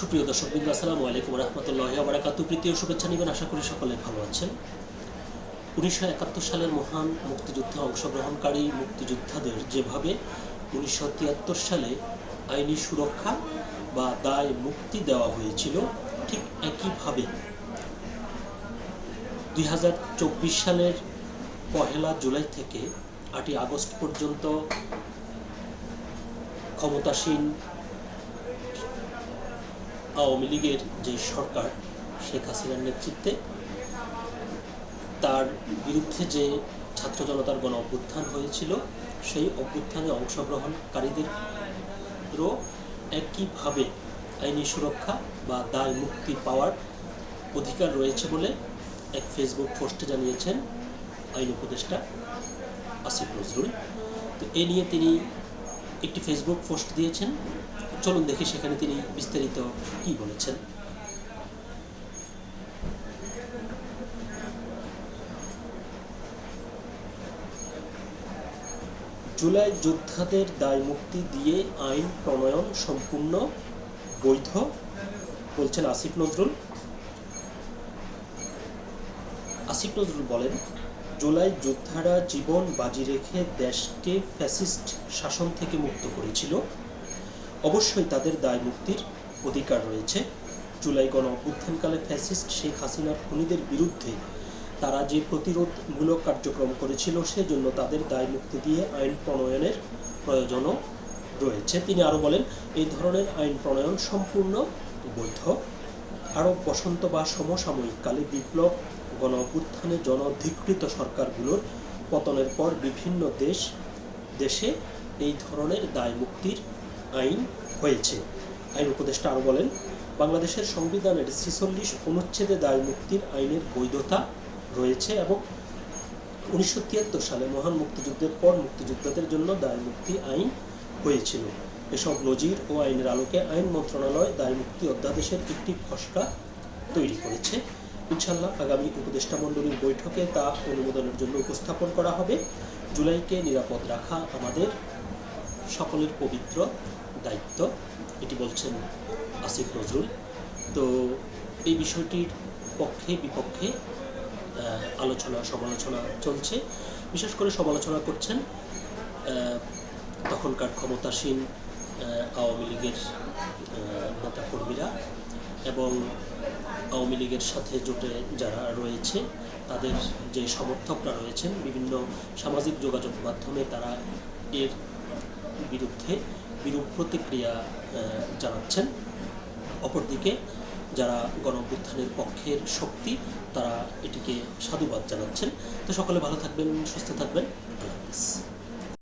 সুপ্রিয় দর্শক বিন্দু, আসসালামু আলাইকুম রহমতুল্লাহ বারাকাতু প্রীতীয় শুভেচ্ছা নেবেন, আশা করি সকলে ভালো আছেন। উনিশশো একাত্তর সালের মহান মুক্তিযুদ্ধে অংশগ্রহণকারী মুক্তিযোদ্ধাদের যেভাবে উনিশশো তিয়াত্তর সালে আইনি সুরক্ষা বা দায় মুক্তি দেওয়া হয়েছিল, ঠিক একইভাবে দুই হাজার চব্বিশ সালের পহেলা জুলাই থেকে আটই আগস্ট পর্যন্ত ক্ষমতাসীন আওয়ামী লীগের যে সরকার, শেখ হাসিনার নেতৃত্বে, তার বিরুদ্ধে যে ছাত্র জনতার গণ অভ্যুত্থান হয়েছিল, সেই অভ্যুত্থানে অংশগ্রহণকারীদেরও একইভাবে আইনি সুরক্ষা বা দায় মুক্তি পাওয়ার অধিকার রয়েছে বলে এক ফেসবুক পোস্টে জানিয়েছেন আইন উপদেষ্টা আসিফ নজরুল। তো এ নিয়ে তিনি একটি ফেসবুক পোস্ট দিয়েছেন। চলুন দেখি সেখানে তিনি বিস্তারিত কি বলেছেন। জুলাই যোদ্ধাদের দায় মুক্তি দিয়ে আইন প্রণয়ন সম্পূর্ণ, বৈধ, বলছেন আসিফ নজরুল। আসিফ নজরুল বলেন, জুলাই যোদ্ধারা জীবন বাজি রেখে দেশকে ফ্যাসিস্ট শাসন থেকে মুক্ত করেছিল। অবশ্যই তাদের দায় মুক্তির অধিকার রয়েছে। জুলাই গণ অভ্যুত্থানকালে ফ্যাসিস্ট শেখ হাসিনার খুনিদের বিরুদ্ধে তারা যে প্রতিরোধমূলক কার্যক্রম করেছিল, সেজন্য তাদের দায় মুক্তি দিয়ে আইন প্রণয়নের প্রয়োজনও রয়েছে। তিনি আরও বলেন, এই ধরনের আইন প্রণয়ন সম্পূর্ণ বৈধ। আরব বসন্ত বা সমসাময়িক কালে বিপ্লব গণ অভ্যুত্থানে জনধিকৃত সরকারগুলোর পতনের পর বিভিন্ন দেশ, দেশে এই ধরনের দায় মুক্তির আইন হয়েছে। আইন উপদেষ্টা আরও বলেন, বাংলাদেশের সংবিধানের ছিচল্লিশ অনুচ্ছেদে দায় মুক্তির আইনের বৈধতা রয়েছে এবং উনিশশো তিয়াত্তর সালে মহান মুক্তিযুদ্ধের পর মুক্তিযোদ্ধাদের জন্য দায় মুক্তি আইন হয়েছিল। এসব নজির ও আইনের আলোকে আইন মন্ত্রণালয় দায় মুক্তি অধ্যাদেশের একটি খসড়া তৈরি করেছে। ইনশাল্লাহ আগামী উপদেষ্টা মণ্ডলীর বৈঠকে তা অনুমোদনের জন্য উপস্থাপন করা হবে। জুলাইকে নিরাপদ রাখা আমাদের সকলের পবিত্র দায়িত্ব, এটি বলছেন আসিফ নজরুল। তো এই বিষয়টির পক্ষে, বিপক্ষে আলোচনা, সমালোচনা চলছে। বিশেষ করে সমালোচনা করছেন তখনকার ক্ষমতাসীন আওয়ামী লীগের নেতাকর্মীরা এবং আওয়ামী লীগের সাথে জোটে যারা রয়েছে, তাদের যে সমর্থকরা রয়েছেন, বিভিন্ন সামাজিক যোগাযোগ মাধ্যমে তারা এর বিরুদ্ধে বিরূপ প্রতিক্রিয়া জানাচ্ছেন। অপরদিকে যারা গণ পক্ষের শক্তি, তারা এটিকে সাধুবাদ জানাচ্ছেন। তো সকলে ভালো থাকবেন, সুস্থ থাকবেন। আল্লাহ হাফিজ।